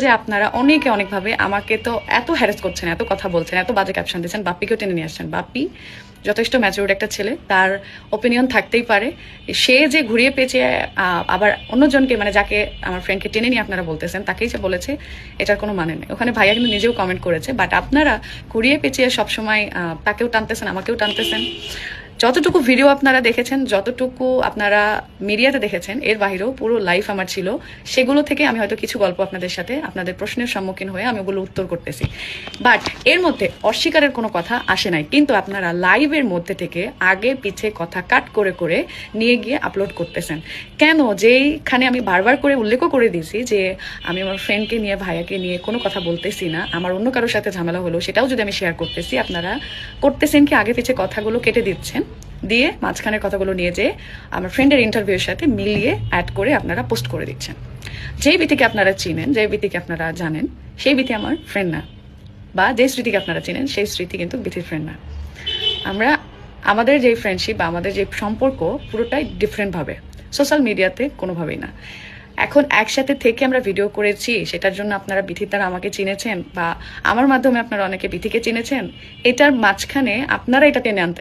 যে আপনারা অনেকে অনেকভাবে আমাকে তো এত হ্যারেস করছেন, এত কথা বলছেন, এত বাজে ক্যাপশন দিচ্ছেন, বাপ্পিকেও টেনে নিয়ে আসছেন। বাপ্পি যথেষ্ট ম্যাচিউর একটা ছেলে, তার ওপিনিয়ন থাকতেই পারে। সে যে ঘুরিয়ে পেঁচিয়ে আবার অন্যজনকে মানে যাকে আমার ফ্রেন্ডকে টেনে নিয়ে আপনারা বলতেছেন, তাকেই যে বলেছে, এটার কোনো মানে নেই। ওখানে ভাইয়া কিন্তু নিজেও কমেন্ট করেছে বাট আপনারা ঘুরিয়ে পেঁচিয়ে সবসময় তাকেও টানতেছেন, আমাকেও টানতেছেন। যতটুকু ভিডিও আপনারা দেখেছেন, যতটুকু আপনারা মিডিয়াতে দেখেছেন, এর বাইরেও পুরো লাইফ আমার ছিল। সেগুলো থেকে আমি হয়তো কিছু গল্প আপনাদের সাথে আপনাদের প্রশ্নের সম্মুখীন হয়ে আমি ওগুলো উত্তর করতেছি। বাট এর মধ্যে অস্বীকারের কোনো কথা আসে নাই। কিন্তু আপনারা লাইভের মধ্যে থেকে আগে পিছে কথা কাট করে করে নিয়ে গিয়ে আপলোড করতেছেন। কেন? যেইখানে আমি বারবার করে উল্লেখও করে দিয়েছি যে আমি আমার ফ্রেন্ডকে নিয়ে, ভাইয়াকে নিয়ে কোনো কথা বলতেছি না। আমার অন্য কারোর সাথে ঝামেলা হলো সেটাও যদি আমি শেয়ার করতেছি, আপনারা করতেছেন কি আগে পিছে কথাগুলো কেটে দিচ্ছেন? দিয়ে মাঝখানের কথাগুলো নিয়ে যেয়ে আমার ফ্রেন্ডের ইন্টারভিউর সাথে মিলিয়ে অ্যাড করে আপনারা পোস্ট করে দিচ্ছেন। যেই বিতিকে আপনারা চিনেন, যেই বিতিকে আপনারা জানেন, সেই বিতি আমার ফ্রেন্ড না। বা যে স্মৃতিকে আপনারা চিনেন, সেই স্মৃতি কিন্তু বিথির ফ্রেন্ড না। আমরা, আমাদের যে ফ্রেন্ডশিপ বা আমাদের যে সম্পর্ক পুরোটাই ডিফারেন্টভাবে সোশ্যাল মিডিয়াতে কোনোভাবেই না। এখন একসাথে থেকে আমরা ভিডিও করেছি, সেটার জন্য আপনারা বিথির দ্বারা আমাকে চিনেছেন বা আমার মাধ্যমে আপনারা অনেকে বিথিকে চিনেছেন, এটার মাঝখানে আপনারা এটা টেনে আনতে